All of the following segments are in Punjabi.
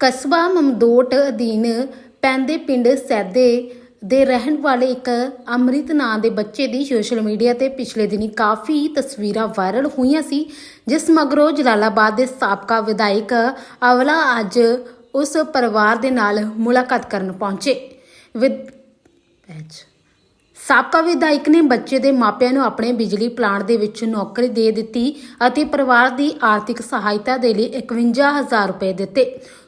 ਕਸਬਾ ਮਮਦੋਟ ਅਧੀਨ ਪੈਂਦੇ ਪਿੰਡ ਸੈਦੇ ਦੇ ਰਹਿਣ ਵਾਲੇ ਇੱਕ ਅੰਮ੍ਰਿਤ ਨਾਂ ਦੇ ਬੱਚੇ ਦੀ ਸੋਸ਼ਲ ਮੀਡੀਆ ਤੇ ਪਿਛਲੇ ਦਿਨੀ ਕਾਫੀ ਤਸਵੀਰਾਂ ਵਾਇਰਲ ਹੋਈਆਂ ਸੀ, ਜਿਸ ਮਗਰੋਂ ਜਲਾਲਾਬਾਦ ਦੇ ਸਾਬਕਾ ਵਿਧਾਇਕ ਅਵਲਾ ਅੱਜ ਉਸ ਪਰਿਵਾਰ ਦੇ ਨਾਲ ਮੁਲਾਕਾਤ ਕਰਨ ਪਹੁੰਚੇ। ਵਿਦ ਸਾਬਕਾ ਵਿਧਾਇਕ ਨੇ ਬੱਚੇ ਦੇ ਮਾਪਿਆਂ ਨੂੰ ਆਪਣੇ ਬਿਜਲੀ ਪਲਾਂਟ ਦੇ ਵਿੱਚ ਨੌਕਰੀ ਦੇ ਦਿੱਤੀ ਅਤੇ ਪਰਿਵਾਰ ਦੀ ਆਰਥਿਕ ਸਹਾਇਤਾ ਦੇ ਲਈ 51000 ਰੁਪਏ ਦਿੱਤੇ।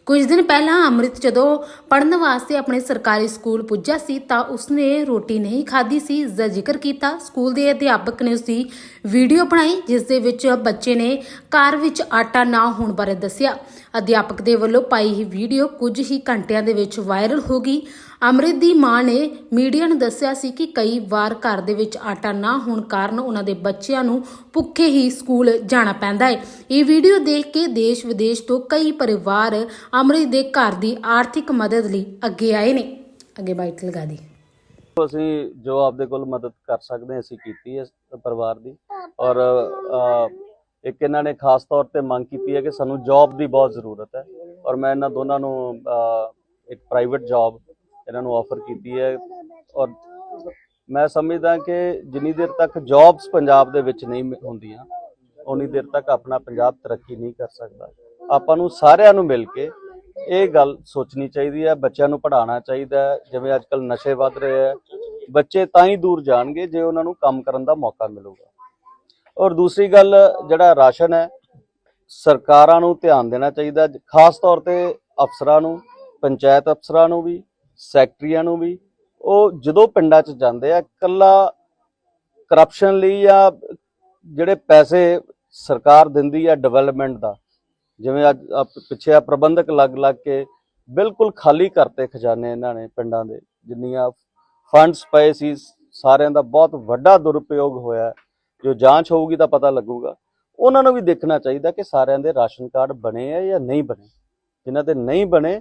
ਕੁਝ ਦਿਨ ਪਹਿਲਾਂ ਅੰਮ੍ਰਿਤ ਜਦੋਂ ਪੜਨ ਵਾਸਤੇ ਆਪਣੇ ਸਰਕਾਰੀ ਸਕੂਲ ਪੁੱਜਾ ਸੀ ਤਾਂ ਉਸਨੇ ਰੋਟੀ ਨਹੀਂ ਖਾਧੀ ਸੀ ਇਸ ਦਾ ਜ਼ਿਕਰ ਕੀਤਾ। ਸਕੂਲ ਦੇ ਅਧਿਆਪਕ ਨੇ ਉਸਦੀ ਵੀਡੀਓ ਬਣਾਈ, ਜਿਸ ਦੇ ਵਿੱਚ ਬੱਚੇ ਨੇ ਘਰ ਵਿੱਚ ਆਟਾ ਨਾ ਹੋਣ ਬਾਰੇ ਦੱਸਿਆ। ਅਧਿਆਪਕ ਦੇ ਵੱਲੋਂ ਪਾਈ ਹੀ ਵੀਡੀਓ ਕੁਝ ਹੀ ਘੰਟਿਆਂ ਦੇ ਵਿੱਚ ਵਾਇਰਲ ਹੋ ਗਈ। ਅੰਮ੍ਰਿਤ ਦੀ ਮਾਂ ਨੇ ਮੀਡੀਆ ਨੂੰ ਦੱਸਿਆ ਸੀ ਕਿ ਕਈ ਵਾਰ ਘਰ ਦੇ ਵਿੱਚ ਆਟਾ ਨਾ ਹੋਣ ਕਾਰਨ ਉਹਨਾਂ ਦੇ ਬੱਚਿਆਂ ਨੂੰ ਭੁੱਖੇ ਹੀ ਸਕੂਲ ਜਾਣਾ ਪੈਂਦਾ ਹੈ। ਇਹ ਵੀਡੀਓ ਦੇਖ ਕੇ ਦੇਸ਼ ਵਿਦੇਸ਼ ਤੋਂ ਕਈ ਪਰਿਵਾਰ ਅੰਮ੍ਰਿਤ ਦੇ ਘਰ ਦੀ ਆਰਥਿਕ ਮਦਦ ਲਈ ਅੱਗੇ ਆਏ ਨੇ। ਅੱਗੇ ਬਾਈਟ ਲਗਾ ਦੀ। ਅਸੀਂ ਜੋ ਆਪਦੇ ਕੋਲ ਮਦਦ ਕਰ ਸਕਦੇ ਅਸੀਂ ਕੀਤੀ ਹੈ ਪਰਿਵਾਰ ਦੀ। ਔਰ ਇੱਕ ਇਹਨਾਂ ਨੇ ਖਾਸ ਤੌਰ ਤੇ ਮੰਗ ਕੀਤੀ ਹੈ ਕਿ ਸਾਨੂੰ ਜੌਬ ਦੀ ਬਹੁਤ ਜ਼ਰੂਰਤ ਹੈ। ਔਰ ਮੈਂ ਇਹਨਾਂ ਦੋਨਾਂ ਨੂੰ ਇੱਕ ਪ੍ਰਾਈਵੇਟ ਜੌਬ ਇਹਨਾਂ ਨੂੰ ਆਫਰ ਕੀਤੀ ਹੈ ਔਰ ਮੈਂ ਸਮਝਦਾ ਕਿ ਜਿੰਨੀ ਦੇਰ ਤੱਕ ਜੌਬਸ ਪੰਜਾਬ ਦੇ ਵਿੱਚ ਨਹੀਂ ਹੁੰਦੀਆਂ ਉਨੀ ਦੇਰ ਤੱਕ ਆਪਣਾ ਪੰਜਾਬ ਤਰੱਕੀ ਨਹੀਂ ਕਰ ਸਕਦਾ। ਆਪਾਂ ਨੂੰ ਸਾਰਿਆਂ ਨੂੰ ਮਿਲ ਕੇ ਇਹ ਗੱਲ ਸੋਚਣੀ ਚਾਹੀਦੀ ਹੈ, ਬੱਚਿਆਂ ਨੂੰ ਪੜ੍ਹਾਉਣਾ ਚਾਹੀਦਾ ਹੈ, ਜਿਵੇਂ ਅੱਜ ਕੱਲ ਨਸ਼ੇ ਵੱਧ ਰਹੇ ਹੈ। ਬੱਚੇ ਤਾਂ ਹੀ ਦੂਰ ਜਾਣਗੇ ਜੇ ਉਹਨਾਂ ਨੂੰ ਕੰਮ ਕਰਨ ਦਾ ਮੌਕਾ ਮਿਲੂਗਾ। ਔਰ ਦੂਸਰੀ ਗੱਲ, ਜਿਹੜਾ ਰਾਸ਼ਨ ਹੈ, ਸਰਕਾਰਾਂ ਨੂੰ ਧਿਆਨ ਦੇਣਾ ਚਾਹੀਦਾ, ਖਾਸ ਤੌਰ ਤੇ ਅਫਸਰਾਂ ਨੂੰ, ਪੰਚਾਇਤ ਅਫਸਰਾਂ ਨੂੰ ਵੀ। ਸੈਕਟਰੀਆਂ ਨੂੰ ਵੀ, ਉਹ ਜਦੋਂ ਪਿੰਡਾਂ 'ਚ ਜਾਂਦੇ ਆ ਕੱਲਾ ਕਰਪਸ਼ਨ ਲਈ ਜਾਂ ਜਿਹੜੇ ਪੈਸੇ ਸਰਕਾਰ ਦਿੰਦੀ ਹੈ ਡਿਵੈਲਪਮੈਂਟ ਦਾ, ਜਿਵੇਂ ਅੱਜ ਆਹ ਪਿੱਛੇ ਆ ਪ੍ਰਬੰਧਕ ਲੱਗ ਲੱਗ ਕੇ ਬਿਲਕੁਲ ਖਾਲੀ ਕਰਤੇ ਖਜ਼ਾਨੇ ਇਹਨਾਂ ਨੇ ਪਿੰਡਾਂ ਦੇ, ਜਿੰਨੀਆਂ ਫੰਡਸ ਪਏ ਸੀ, ਸਾਰਿਆਂ ਦਾ ਬਹੁਤ ਵੱਡਾ ਦੁਰਉਪਯੋਗ ਹੋਇਆ ਜੋ ਜਾਂਚ ਹੋਊਗੀ ਤਾਂ ਪਤਾ ਲੱਗੂਗਾ। ਉਹਨਾਂ ਨੂੰ ਵੀ ਦੇਖਣਾ ਚਾਹੀਦਾ ਕਿ ਸਾਰਿਆਂ ਦੇ ਰਾਸ਼ਨ ਕਾਰਡ ਬਣੇ ਆ ਜਾਂ ਨਹੀਂ ਬਣੇ। ਜਿਨ੍ਹਾਂ 'ਤੇ ਨਹੀਂ ਬਣੇ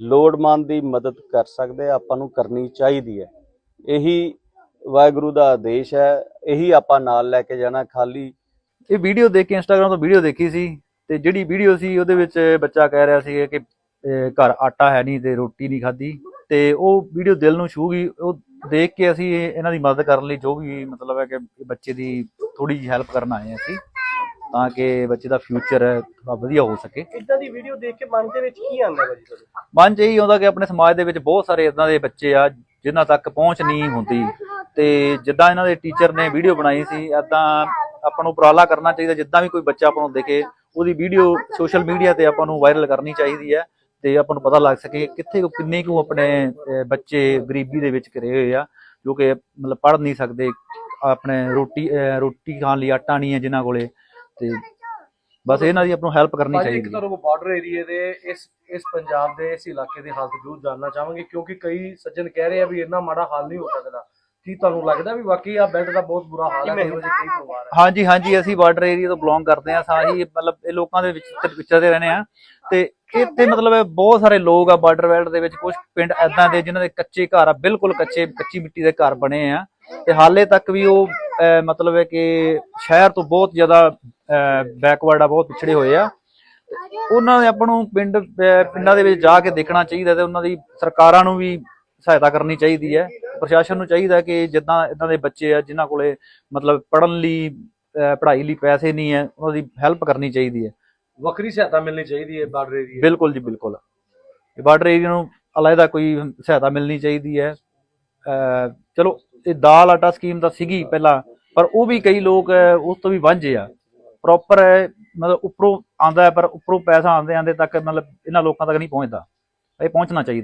ਲੋੜਮੰਦ ਦੀ ਮਦਦ ਕਰ ਸਕਦੇ ਆਪਾਂ ਨੂੰ ਕਰਨੀ ਚਾਹੀਦੀ ਹੈ। ਇਹੀ ਵਾਹਿਗੁਰੂ ਦਾ ਆਦੇਸ਼ ਹੈ, ਇਹੀ ਆਪਾਂ ਨਾਲ ਲੈ ਕੇ ਜਾਣਾ ਖਾਲੀ। ਇਹ ਵੀਡੀਓ ਦੇਖ ਕੇ ਇੰਸਟਾਗ੍ਰam ਤੋਂ ਵੀਡੀਓ ਦੇਖੀ ਸੀ ਤੇ ਜਿਹੜੀ ਵੀਡੀਓ ਸੀ ਉਹਦੇ ਵਿੱਚ ਬੱਚਾ ਕਹਿ ਰਿਹਾ ਸੀ ਕਿ ਘਰ ਆਟਾ ਹੈ ਨਹੀਂ ਤੇ ਰੋਟੀ ਨਹੀਂ ਖਾਧੀ ਤੇ ਉਹ ਵੀਡੀਓ ਦਿਲ ਨੂੰ ਛੂ ਗਈ ਉਹ ਦੇਖ ਕੇ ਅਸੀਂ ਇਹ- ਇਹਨਾਂ ਦੀ ਮਦਦ ਕਰਨ ਲਈ ਜੋ ਵੀ ਮਤਲਬ ਹੈ ਕਿ ਬੱਚੇ ਦੀ ਥੋੜੀ ਜਿਹੀ ਹੈਲਪ ਕਰਨ ਆਏ ਹਾਂ ਅਸੀਂ। ਤਾਂ ਕਿ ਬੱਚੇ ਦਾ ਫਿਊਚਰ ਥੋੜਾ ਵਧੀਆ ਹੋ ਸਕੇ। ਇਦਾਂ ਦੀ ਵੀਡੀਓ ਦੇਖ ਕੇ ਮਨ ਦੇ ਵਿੱਚ ਕੀ ਆਉਂਦਾ ਭਾਜੀ ਤੁਹਾਡੇ? ਮਨ 'ਚ ਇਹੀ ਆਉਂਦਾ ਕਿ ਆਪਣੇ ਸਮਾਜ ਦੇ ਵਿੱਚ ਬਹੁਤ ਸਾਰੇ ਇਦਾਂ ਦੇ ਬੱਚੇ ਆ ਜਿਨ੍ਹਾਂ ਤੱਕ ਪਹੁੰਚ ਨਹੀਂ ਹੁੰਦੀ। ਤੇ ਜਿੱਦਾਂ ਇਹਨਾਂ ਦੇ ਟੀਚਰ ਨੇ ਵੀਡੀਓ ਬਣਾਈ ਸੀ ਇਦਾਂ ਆਪਾਂ ਨੂੰ ਉਪਰਾਲਾ ਕਰਨਾ ਚਾਹੀਦਾ ਜਿੱਦਾਂ ਵੀ ਕੋਈ ਬੱਚਾ ਆਪਾਂ ਨੂੰ ਦਿਖੇ ਉਹਦੀ ਵੀਡੀਓ ਸੋਸ਼ਲ ਮੀਡੀਆ ਤੇ ਆਪਾਂ ਨੂੰ ਵਾਇਰਲ ਕਰਨੀ ਚਾਹੀਦੀ ਹੈ ਤੇ ਆਪਾਂ ਨੂੰ ਪਤਾ ਲੱਗ ਸਕੇ ਕਿੱਥੇ ਕਿੰਨੇ ਕੁ ਆਪਣੇ ਬੱਚੇ ਗਰੀਬੀ ਦੇ ਵਿੱਚ ਘਿਰੇ ਹੋਏ ਆ ਜੋ ਕਿ ਮਤਲਬ ਪੜ੍ਹ ਨਹੀਂ ਸਕਦੇ ਆਪਣੇ ਰੋਟੀ ਰੋਟੀ ਖਾਣ ਲਈ ਆਟਾ ਨਹੀਂ ਹੈ ਜਿਨ੍ਹਾਂ ਕੋਲੇ। ਤੇ ਬਸ ਇਹਨਾਂ ਦੀ ਆਪਾਂ ਨੂੰ ਹੈਲਪ ਕਰਨੀ ਭਾਜੀ ਇੱਕ ਚਾਹੀਦੀ ਹੈ। ਤੁਹਾਨੂੰ ਬਾਰਡਰ ਏਰੀਏ ਦੇ ਇਸ ਇਸ ਪੰਜਾਬ ਦੇ ਇਸ ਇਲਾਕੇ ਦੇ ਹਾਲ ਜ਼ਰੂਰ ਜਾਨਣਾ ਚਾਹਾਂਗੇ ਕਿਉਂਕਿ ਕਈ ਸੱਜਣ ਕਹਿ ਰਹੇ ਆ ਵੀ ਇੰਨਾ ਮਾੜਾ ਹਾਲ ਨਹੀਂ ਹੋ ਸਕਦਾ। ਕੀ ਤੁਹਾਨੂੰ ਲੱਗਦਾ ਵੀ ਵਾਕਈ ਆ ਬੈਲਟ ਦਾ ਬਹੁਤ ਬੁਰਾ ਹਾਲ ਹੈ ਇਹੋ ਜਿਹੇ ਕਈ ਪਰਿਵਾਰ ਹੈ ਹਾਂਜੀ ਹਾਂਜੀ ਅਸੀਂ ਬਾਰਡਰ ਏਰੀਆ ਤੋਂ ਬਿਲੋਂਗ ਕਰਦੇ ਆ ਸਾਹੀ ਮਤਲਬ ਇਹ ਲੋਕਾਂ ਦੇ ਵਿੱਚ ਤੇ ਵਿਚਰਦੇ ਰਹਿੰਦੇ ਆ ਤੇ ਇੱਥੇ ਮਤਲਬ ਬਹੁਤ ਸਾਰੇ ਲੋਕ ਆ ਬਾਰਡਰ ਬੈਲਟ ਦੇ ਵਿੱਚ ਕੁਝ ਪਿੰਡ ਐਦਾਂ ਦੇ ਜਿਨ੍ਹਾਂ ਦੇ ਕੱਚੇ ਘਰ ਆ ਬਿਲਕੁਲ ਕੱਚੇ ਕੱਚੀ ਮਿੱਟੀ ਦੇ ਘਰ ਬਣੇ ਆ। ਤੇ ਹਾਲੇ ਤੱਕ ਵੀ ਉਹ ਮਤਲਬ ਹੈ ਕਿ ਸ਼ਹਿਰ ਤੋਂ ਬਹੁਤ ਜ਼ਿਆਦਾ ਬੈਕਵਰਡ ਆ ਬਹੁਤ ਪਿਛੜੇ ਹੋਏ ਆ। ਉਹਨਾਂ ਦੇ ਆਪਾਂ ਨੂੰ ਪਿੰਡ ਪਿੰਡਾਂ ਦੇ ਵਿੱਚ ਜਾ ਕੇ ਦੇਖਣਾ ਚਾਹੀਦਾ ਤੇ ਉਹਨਾਂ ਦੀ ਸਰਕਾਰਾਂ ਨੂੰ ਵੀ ਸਹਾਇਤਾ ਕਰਨੀ ਚਾਹੀਦੀ ਹੈ। ਪ੍ਰਸ਼ਾਸਨ ਨੂੰ ਚਾਹੀਦਾ ਕਿ ਜਿੱਦਾਂ ਇਦਾਂ ਦੇ ਬੱਚੇ ਆ ਜਿਨ੍ਹਾਂ ਕੋਲੇ ਮਤਲਬ ਪੜਨ ਲਈ ਪੜ੍ਹਾਈ ਲਈ ਪੈਸੇ ਨਹੀਂ ਹੈ ਉਹਨਾਂ ਦੀ ਹੈਲਪ ਕਰਨੀ ਚਾਹੀਦੀ ਹੈ। ਵੱਖਰੀ ਸਹਾਇਤਾ ਮਿਲਣੀ ਚਾਹੀਦੀ ਹੈ ਬਾਰਡਰ ਏਰੀਏ ਬਿਲਕੁਲ ਜੀ ਬਿਲਕੁਲ। ਬਾਰਡਰ ਏਰੀਆ ਨੂੰ ਅਲੱਗਾ ਕੋਈ ਸਹਾਇਤਾ ਮਿਲਣੀ ਚਾਹੀਦੀ ਹੈ। ਚਲੋ, ਇਹ ਦਾਲ ਆਟਾ ਸਕੀਮ ਤਾਂ ਸੀਗੀ ਪਹਿਲਾਂ, ਪਰ ਉਹ ਵੀ ਕਈ ਲੋਕ ਉਸ ਤੋਂ ਵੀ ਵਾਂਝੇ ਆ। ਪ੍ਰੋਪਰ ਮਤਲਬ ਉੱਪਰੋਂ ਆਂਦਾ ਪਰ ਉੱਪਰੋਂ ਪੈਸਾ ਆਂਦੇ ਆਂਦੇ ਤੱਕ ਮਤਲਬ ਇਹਨਾਂ ਲੋਕਾਂ ਤੱਕ ਨਹੀਂ ਪਹੁੰਚਦਾ। ਇਹ ਪਹੁੰਚਣਾ ਚਾਹੀਦਾ।